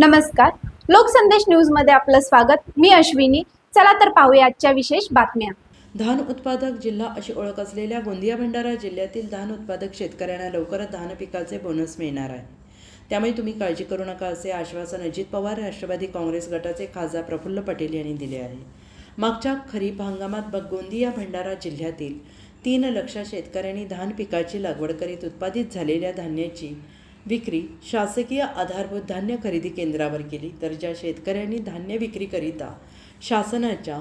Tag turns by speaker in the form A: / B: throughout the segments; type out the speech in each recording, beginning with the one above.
A: नमस्कार. लोकसंदेश न्यूजमध्ये आपलं स्वागत. मी अश्विनी. चला तर पाहूया आजच्या विशेष बातम्या.
B: धान उत्पादक जिल्हा अशी ओळख असलेल्या गोंदिया भंडारा जिल्ह्यातील धान उत्पादक शेतकऱ्यांना लवकरच धान पिकाचे बोनस मिळणार आहे. त्यामुळे तुम्ही काळजी करू नका असे आश्वासन अजित पवार राष्ट्रवादी काँग्रेस गटाचे खासदार प्रफुल्ल पटेल यांनी दिले आहे. मागच्या खरीप हंगामात गोंदिया भंडारा जिल्ह्यातील तीन लक्ष शेतकऱ्यांनी धान पिकाची लागवड करीत उत्पादित झालेल्या धान्याची विक्री शासकीय आधारभूत धान्य खरेदी केंद्रावर केली. तर ज्या शेतकऱ्यांनी धान्य विक्रीकरिता शासनाच्या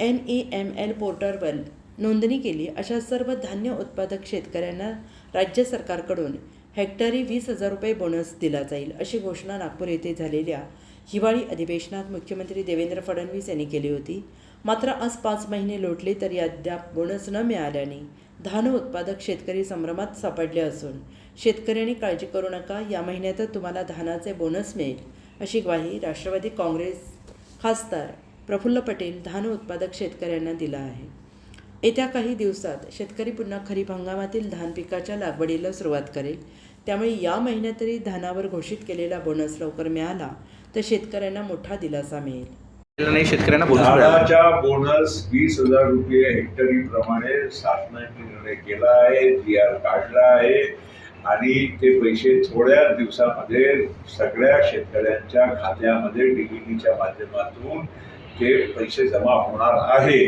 B: एन ई एम एल पोर्टलवर नोंदणी केली अशा सर्व धान्य उत्पादक शेतकऱ्यांना राज्य सरकारकडून हेक्टरी वीस हजार रुपये बोनस दिला जाईल अशी घोषणा नागपूर येथे झालेल्या हिवाळी अधिवेशनात मुख्यमंत्री देवेंद्र फडणवीस यांनी केली होती. मात्र आज पाच महिने लोटले तरी अद्याप बोनस न मिळाल्याने धान उत्पादक शेतकरी संभ्रमात सापडले असून शेतकऱ्यांनी काळजी करू नका या महिन्यातच तुम्हाला धानाचे बोनस मिळेल अशी ग्वाही राष्ट्रवादी काँग्रेस खासदार प्रफुल्ल पटेल धान उत्पादक शेतकऱ्यांना दिला आहे. येत्या काही दिवसात शेतकरी पुन्हा खरीप हंगामातील धान पिकाच्या लागवडीला सुरुवात करेल. त्यामुळे या महिन्यात तरी धानावर घोषित केलेला बोनस लवकर मिळाला तर शेतकऱ्यांना मोठा दिलासा मिळेल.
C: नाही शेतकऱ्यांना बोनस
D: वीस हजार रुपये हेक्टरी प्रमाणे शासनाने निर्णय केला आहे जी आर काढला आहे आणि ते पैसे थोड्या दिवसामध्ये सगळ्या शेतकऱ्यांच्या खात्यामध्ये डीबीटीच्या माध्यमातून ते पैसे जमा होणार आहे.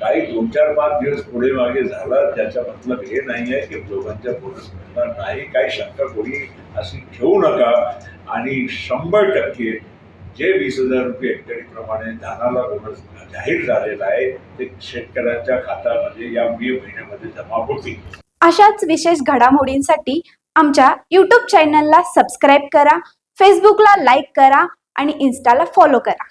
D: काही दोन चार पाच दिवस पुढे मागे झाला त्याचा मतलब हे नाही आहे की दोघांच्या बोनस मिळणार नाही. काही शंका कोणी अशी ठेवू नका. आणि शंभर टक्के जे वीस हजार रुपये हेक्टरीप्रमाणे धानाला बोनस जाहीर झालेला आहे ते शेतकऱ्यांच्या खात्यामध्ये या मे महिन्यामध्ये जमा होतील.
A: अशाच विशेष घडामोडींसाठी आमच्या यूट्यूब चॅनलला सबस्क्राईब करा फेसबुकला लाईक करा आणि इन्स्टाला फॉलो करा.